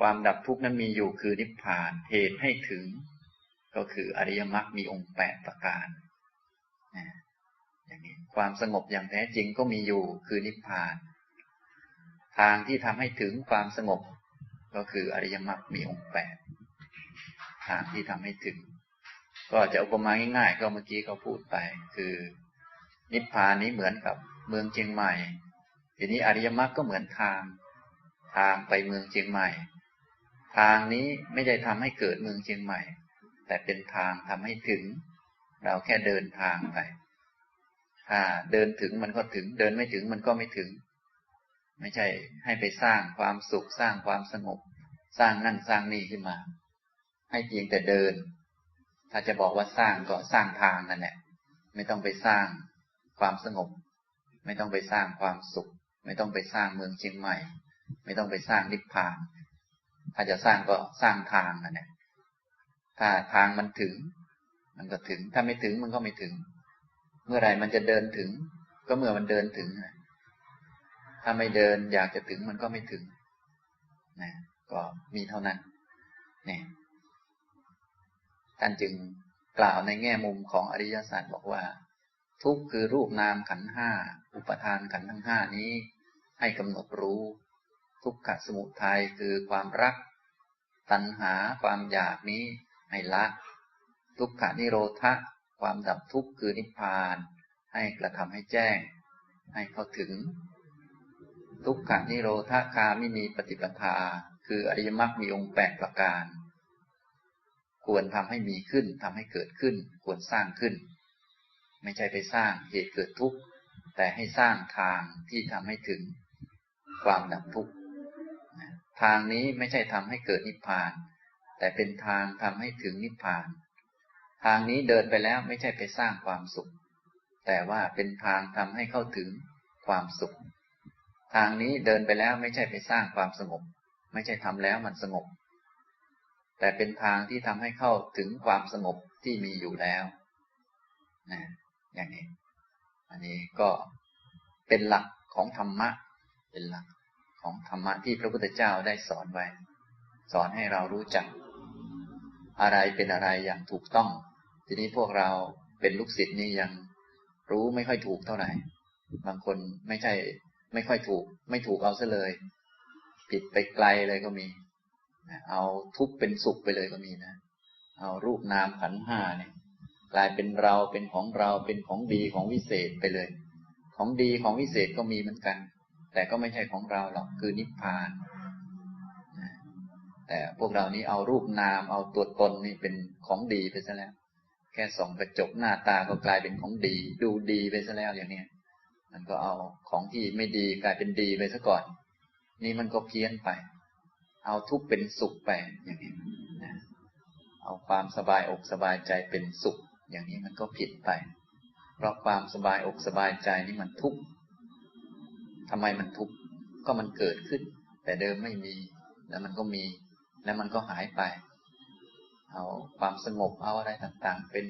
ความดับทุกข์นั้นมีอยู่คือนิพพานเหตุให้ถึง ก็คืออริยมรรคมีองค์แปดประการอย่างนี้ความสงบอย่างแท้จริงก็มีอยู่คือนิพพาน ทางที่ทำให้ถึงความสงบ ก็คืออริยมรรคมีองค์แปดทางที่ทำให้ถึง ก็จะอุปมาง่ายๆ ก็เมื่อกี้เขาพูดไป คือ นิพพานนี้เหมือนกับเมืองเชียงใหม่ ทีนี้อริยมรรคก็เหมือนทาง ทางไปเมืองเชียงใหม่ ทางนี้ไม่ได้ทำให้เกิดเมืองเชียงใหม่ แต่เป็นทางทำให้ถึง เราแค่เดินทางไป ถ้าเดินถึงมันก็ถึง เดินไม่ถึงมันก็ไม่ถึง ไม่ใช่ให้ไปสร้างความสุขสร้างความสงบ สร้างนั่นสร้างนี่ขึ้นมา ให้เพียงแต่เดิน ถ้าจะบอกว่าสร้างก็สร้างทางนั่นแหละไม่ต้องไปสร้างความสงบ ไม่ต้องไปสร้างความสุข ไม่ต้องไปสร้างเมืองเชียงใหม่ ไม่ต้องไปสร้างนิพพาน ถ้าจะสร้างก็สร้างทางนั่นแหละถ้าทางมันถึง มันก็ถึง ถ้าไม่ถึงมันก็ไม่ถึง เมื่อไรมันจะเดินถึง ก็เมื่อมันเดินถึงถ้าไม่เดินอยากจะถึงมันก็ไม่ถึงนะก็มีเท่านั้นเนี่ยท่านจึงกล่าวในแง่มุมของอริยสัจบอกว่า ทุกคือรูปนามขันห้าอุปทานขันทั้งห้านี้ ให้กำหนดรู้ ทุกขสมุทัยคือความรัก ตัณหาความอยากนี้ให้ละ ทุกขานิโรธะความดับทุกข์คือนิพพาน ให้กระทำให้แจ้ง ให้เข้าถึง ทุกขานิโรธาคาไม่มีปฏิปทา คืออริยมรรคมีองค์แปดประการ ควรทำให้มีขึ้นทำให้เกิดขึ้น ควรสร้างขึ้น ไม่ใช่ไปสร้างเหตุเกิดทุกข์แต่ให้สร้างทางที่ทำให้ถึงความดับทุกข์ ทางนี้ไม่ใช่ทำให้เกิดนิพพาน แต่เป็นทางทำให้ถึงนิพพาน ทางนี้เดินไปแล้วไม่ใช่ไปสร้างความสุข แต่ว่าเป็นทางทำให้เข้าถึงความสุข ทางนี้เดินไปแล้วไม่ใช่ไปสร้างความสงบ ไม่ใช่ทำแล้วมันสงบ แต่เป็นทางที่ทำให้เข้าถึงความสงบที่มีอยู่แล้วนะอย่างนี้ อันนี้ก็เป็นหลักของธรรมะ เป็นหลัก ของธรรมะที่พระพุทธเจ้าได้สอนไว้ สอนให้เรารู้จัก อะไรเป็นอะไรอย่างถูกต้อง ทีนี้พวกเราเป็นลูกศิษย์นี่ยังรู้ไม่ค่อยถูกเท่าไหร่ บางคนไม่ใช่ ไม่ค่อยถูก ไม่ถูกเอาซะเลย ผิดไปไกลเลยก็มี เอาทุกเป็นสุขไปเลยก็มีนะ เอารูปนามขันห้าเนี่ยกลายเป็นเราเป็นของเราเป็นของดีของวิเศษไปเลย ของดีของวิเศษก็มีเหมือนกัน แต่ก็ไม่ใช่ของเราหรอกคือนิพพานแต่พวกเรานี้เอารูปนามเอาตัวตนนี่เป็นของดีไปซะแล้ว แค่ส่องกระจกหน้าตาก็กลายเป็นของดี ดูดีไปซะแล้วอย่างเนี้ยมันก็เอาของที่ไม่ดีกลายเป็นดีไปซะก่อน นี่มันก็เพี้ยนไป เอาทุกข์เป็นสุขไปอย่างนี้นะเอาความสบายอกสบายใจเป็นสุข อย่างนี้มันก็ผิดไป เพราะความสบายอกสบายใจนี่มันทุกข์ ทำไมมันทุกข์ก็มันเกิดขึ้น แต่เดิมไม่มี แล้วมันก็มี แล้วมันก็หายไป เอาความสงบเอาอะไรต่างๆ เป็น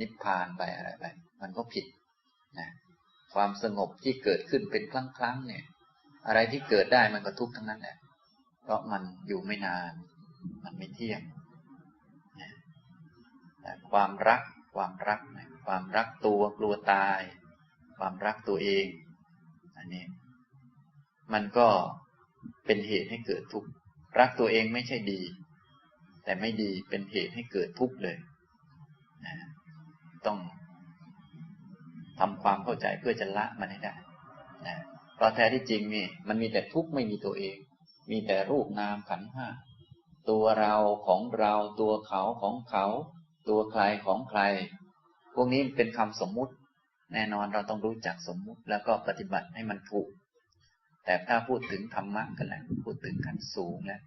นิพพานไปอะไรไป มันก็ผิดนะความสงบที่เกิดขึ้นเป็นครั้งๆเนี่ย อะไรที่เกิดได้มันก็ทุกข์ทั้งนั้นแหละเพราะมันอยู่ไม่นาน มันไม่เที่ยงนะความรักความรักนะความรักตัวกลัวตาย ความรักตัวเอง อันนี้ มันก็เป็นเหตุให้เกิดทุกข์รักตัวเองไม่ใช่ดี แต่ไม่ดีเป็นเหตุให้เกิดทุกข์เลยนะต้องทำความเข้าใจเพื่อจะละมันให้ได้นะเพราะแท้ที่จริงนี่มันมีแต่ทุกข์ไม่มีตัวเอง มีแต่รูปนามขันห้าตัวเราของเราตัวเขาของเขา ตัวใครของใคร พวกนี้เป็นคำสมมุติ แน่นอนเราต้องรู้จักสมมุติแล้วก็ปฏิบัติให้มันถูก แต่ถ้าพูดถึงธรรมะกันแล้วพูดถึงขั้นสูงแล้ว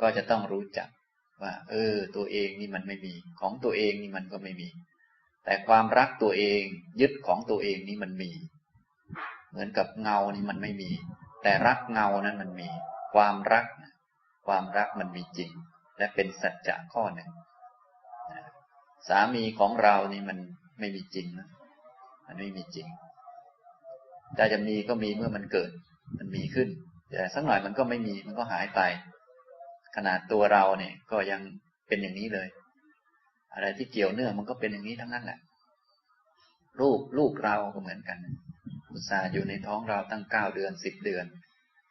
ก็จะต้องรู้จักว่า เออ ตัวเองนี่มันไม่มี ของตัวเองนี่มันก็ไม่มี แต่ความรักตัวเองยึดของตัวเองนี่มันมี เหมือนกับเงานี่มันไม่มี แต่รักเงานั้นมันมี ความรัก ความรักมันมีจริง และเป็นสัจจะข้อหนึ่งสามีของเรานี่มัน ไม่มีจริงนะมันไม่มีจริงถ้าจะมีก็มีเมื่อมันเกิด มันมีขึ้น แต่สักหน่อยมันก็ไม่มีมันก็หายไป ขนาดตัวเราเนี่ย ก็ยังเป็นอย่างนี้เลย อะไรที่เกี่ยวเนื่องมันก็เป็นอย่างนี้ทั้งนั้นแหละลูกลูกเราก็เหมือนกัน อุตส่าห์อยู่ในท้องเราตั้งเก้าเดือนสิบเดือน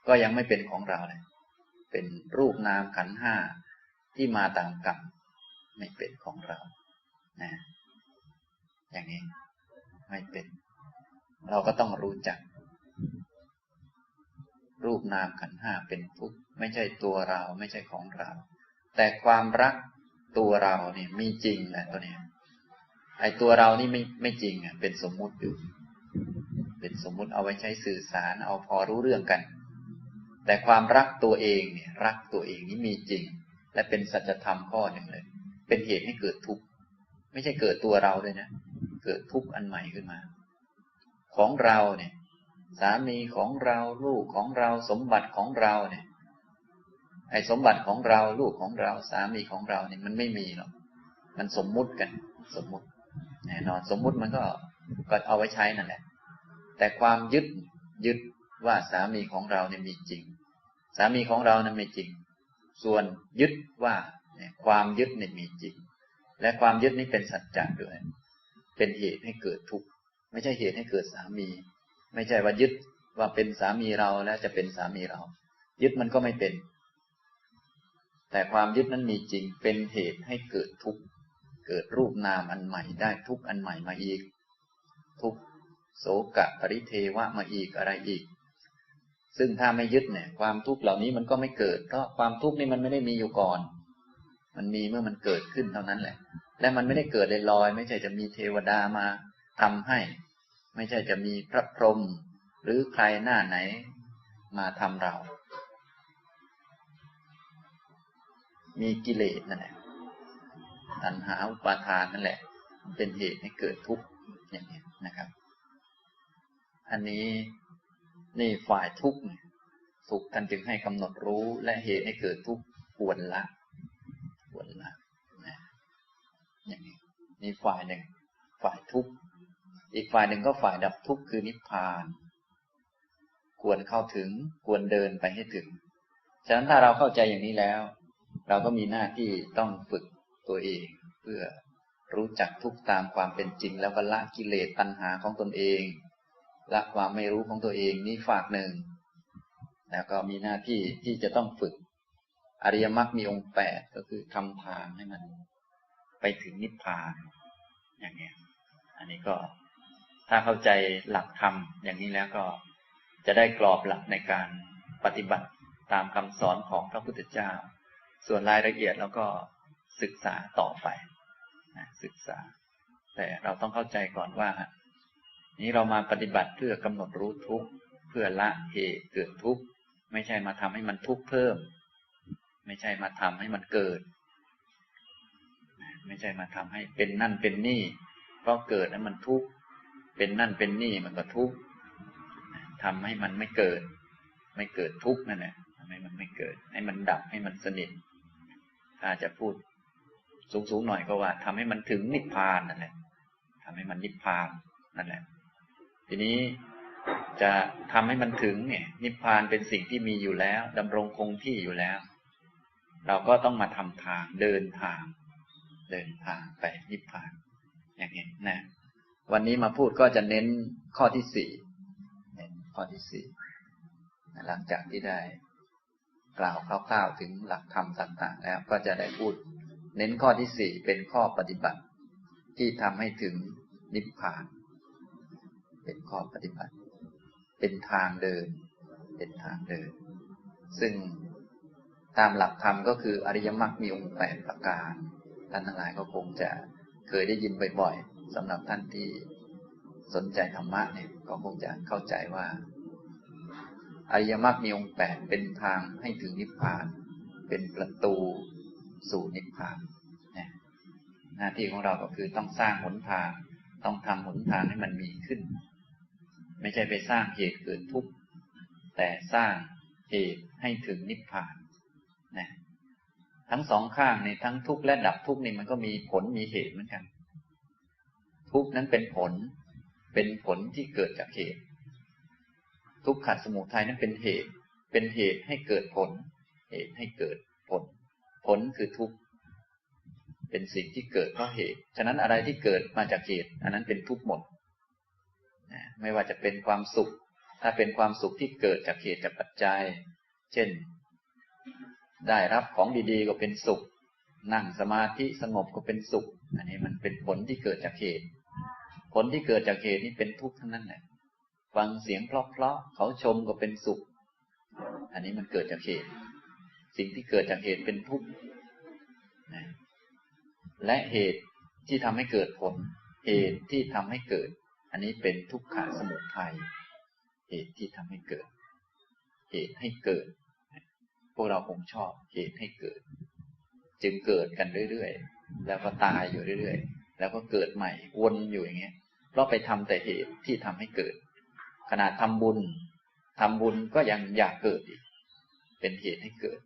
ก็ยังไม่เป็นของเราเลยเป็นรูปนามขันห้าที่มาตามกรรมไม่เป็นของเรานะ อย่างนี้ ไม่เป็น เราก็ต้องรู้จัก รูปนามขันห้าเป็นทุกข์ไม่ใช่ตัวเราไม่ใช่ของเรา แต่ความรักตัวเราเนี่ยมีจริงแหละตัวเนี้ยไอ้ตัวเรานี่ไม่ไม่จริงอะเป็นสมมุติอยู่ เป็นสมมุติเอาไว้ใช้สื่อสารเอาพอรู้เรื่องกัน แต่ความรักตัวเองเนี่ย รักตัวเองนี่มีจริง และเป็นสัจธรรมข้อหนึ่งเลย เป็นเหตุให้เกิดทุกข์ไม่ใช่เกิดตัวเราเลยนะ เกิดทุกข์อันใหม่ขึ้นมา ของเราเนี่ย สามีของเราลูกของเราสมบัติของเราเนี่ย ไอ้สมบัติของเราลูกของเราสามีของเราเนี่ยมันไม่มีหรอกมันสมมุติกัน สมมุติแน่นอนสมมุติมันก็ก็เอาไว้ใช้นั่นแหละ แต่ความยึดยึดว่าสามีของเราเนี่ยมีจริง สามีของเรานั้นไม่จริง ส่วนยึดว่าความยึดเนี่ยมีจริง และความยึดนี้เป็นสัจจะด้วย เป็นเหตุให้เกิดทุกข์ไม่ใช่เหตุให้เกิดสามี ไม่ใช่ว่ายึดว่าเป็นสามีเราแล้วจะเป็นสามีเรา ยึดมันก็ไม่เป็น แต่ความยึดนั้นมีจริงเป็นเหตุให้เกิดทุกข์เกิดรูปนามอันใหม่ได้ทุกอันใหม่มาอีก ทุกโสกะปริเทวะมาอีกอะไรอีก ซึ่งถ้าไม่ยึดเนี่ย ความทุกข์เหล่านี้มันก็ไม่เกิดเพราะความทุกข์นี่มันไม่ได้มีอยู่ก่อน มันมีเมื่อมันเกิดขึ้นเท่านั้นแหละ และมันไม่ได้เกิดลอยๆไม่ใช่จะมีเทวดามาทำให้ ไม่ใช่จะมีพระพรหมหรือใครหน้าไหนมาทำเรา มีกิเลสนั่นแหละตัณหาอุปาทานนั่นแหละเป็นเหตุให้เกิดทุกข์อย่างนี้นะครับ อันนี้นี่ฝ่ายทุกข์สุขท่านจึงให้กำหนดรู้และเหตุให้เกิดทุกข์ควรละควรละนะ อย่างนี้นี่ฝ่ายหนึ่ง ฝ่ายทุกข์อีกฝ่ายหนึ่งก็ฝ่ายดับทุกข์คือนิพพาน ควรเข้าถึงควรเดินไปให้ถึง ฉะนั้นถ้าเราเข้าใจอย่างนี้แล้ว เราก็มีหน้าที่ต้องฝึกตัวเอง เพื่อรู้จักทุกตามความเป็นจริง แล้วก็ละกิเลสตัณหาของตนเองละความไม่รู้ของตัวเองนี่ฝากหนึ่งแล้วก็มีหน้าที่ที่จะต้องฝึก อริยมรรคมีองค์แปดก็คือทำทางให้มัน ไปถึงนิพพาน อย่างเนี้ย อันนี้ก็ถ้าเข้าใจหลักธรรมอย่างนี้แล้วก็จะได้กรอบหลักในการปฏิบัติตามคำสอนของพระพุทธเจ้า ส่วนรายละเอียดแล้วก็ศึกษาต่อไปนะศึกษา แต่เราต้องเข้าใจก่อนว่า นี้เรามาปฏิบัติเพื่อกำหนดรู้ทุกข์เพื่อละเหตุเกิดทุกข์ไม่ใช่มาทำให้มันทุกข์เพิ่ม ไม่ใช่มาทำให้มันเกิด ไม่ใช่มาทำให้เป็นนั่นเป็นนี่ เพราะเกิดแล้วมันทุกข์เป็นนั่นเป็นนี่มันก็ทุกข์ทำให้มันไม่เกิด ไม่เกิดทุกข์นั่นแหละทำให้มันไม่เกิด ให้มันดับให้มันสนิทถ้าจะพูดสูงๆหน่อยก็ว่าทำให้มันถึงนิพพานนั่นแหละทำให้มันนิพพานนั่นแหละ ทีนี้จะทำให้มันถึงเนี่ย นิพพานเป็นสิ่งที่มีอยู่แล้วดำรงคงที่อยู่แล้ว เราก็ต้องมาทำทางเดินทาง เดินทางไปนิพพาน อย่างนี้นะ วันนี้มาพูดก็จะเน้นข้อที่สี่เน้นข้อที่สี่หลังจากที่ได้กล่าวคร่าวๆถึงหลักธรรมต่างๆ แล้ว ก็จะได้พูด เน้นข้อที่สี่เป็นข้อปฏิบัติ ที่ทำให้ถึงนิพพาน เป็นข้อปฏิบัติ เป็นทางเดิน เป็นทางเดิน ซึ่งตามหลักธรรมก็คืออริยมรรคมีองค์แปดประการ ท่านทั้งหลายก็คงจะเคยได้ยินบ่อยๆสำหรับท่านที่สนใจธรรมะเนี่ยก็คงจะเข้าใจว่าอริยมรรคมีองค์แปดเป็นทางให้ถึงนิพพาน เป็นประตูสู่นิพพานนะหน้าที่ของเราก็คือต้องสร้างหนทาง ต้องทำหนทางให้มันมีขึ้น ไม่ใช่ไปสร้างเหตุเกิดทุกข์แต่สร้างเหตุให้ถึงนิพพานนะ ทั้งสองข้างในทั้งทุกข์และดับทุกข์นี่มันก็มีผลมีเหตุเหมือนกัน ทุกข์นั้นเป็นผล เป็นผลที่เกิดจากเหตุ ทุกขสมุทัยนั้นเป็นเหตุ เป็นเหตุให้เกิดผล เหตุให้เกิดผล ผลคือทุกข์เป็นสิ่งที่เกิดเพราะเหตุ ฉะนั้นอะไรที่เกิดมาจากเหตุ อันนั้นเป็นทุกข์หมดนะไม่ว่าจะเป็นความสุข ถ้าเป็นความสุขที่เกิดจากเหตุจากปัจจัย เช่น ได้รับของดีๆก็เป็นสุข นั่งสมาธิสงบก็เป็นสุข อันนี้มันเป็นผลที่เกิดจากเหตุ ผลที่เกิดจากเหตุนี้เป็นทุกข์ทั้งนั้นแหละฟังเสียงเพราะๆเขาชมก็เป็นสุข อันนี้มันเกิดจากเหตุ สิ่งที่เกิดจากเหตุเป็นทุกข์และเหตุที่ทำให้เกิดผล เหตุที่ทำให้เกิด อันนี้เป็นทุกขะสมุทัยเหตุที่ทำให้เกิด เหตุให้เกิด พวกเราคงชอบเหตุให้เกิด จึงเกิดกันเรื่อยๆ แล้วก็ตายอยู่เรื่อยๆ แล้วก็เกิดใหม่วนอยู่อย่างเงี้ย เพราะไปทำแต่เหตุที่ทำให้เกิด ขนาดทำบุญทำบุญก็ยังอยากเกิดอีก เป็นเหตุให้เกิด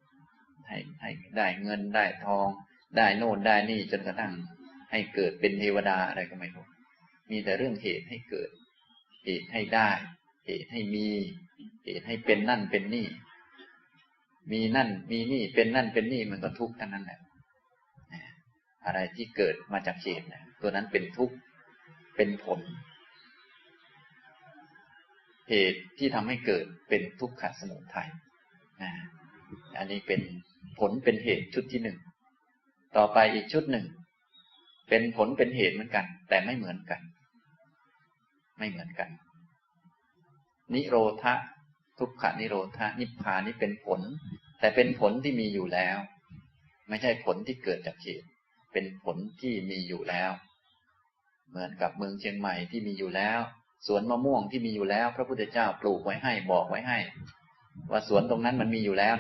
ให้ให้ได้เงินได้ทอง ได้โน่นได้นี่จนกระทั่งให้เกิดเป็นเทวดาอะไรก็ไม่รู้ มีแต่เรื่องเหตุให้เกิด เหตุให้ได้ เหตุให้มี เหตุให้เป็นนั่นเป็นนี่ มีนั่นมีนี่เป็นนั่นเป็นนี่มันก็ทุกข์ทั้งนั้นแหละอะไรที่เกิดมาจากเหตุนะตัวนั้นเป็นทุกข์เป็นผล เหตุที่ทำให้เกิดเป็นทุกขสมุทัยอันนี้เป็นผลเป็นเหตุชุดที่หนึ่ง ต่อไปอีกชุดหนึ่ง เป็นผลเป็นเหตุเหมือนกัน แต่ไม่เหมือนกัน ไม่เหมือนกัน นิโรธ ทุกขานิโรธนิพพานนี่เป็นผล แต่เป็นผลที่มีอยู่แล้ว ไม่ใช่ผลที่เกิดจากเหตุเป็นผลที่มีอยู่แล้ว เหมือนกับเมืองเชียงใหม่ที่มีอยู่แล้วสวนมะม่วงที่มีอยู่แล้ว พระพุทธเจ้าปลูกไว้ให้บอกไว้ให้ ว่าสวนตรงนั้นมันมีอยู่แล้ว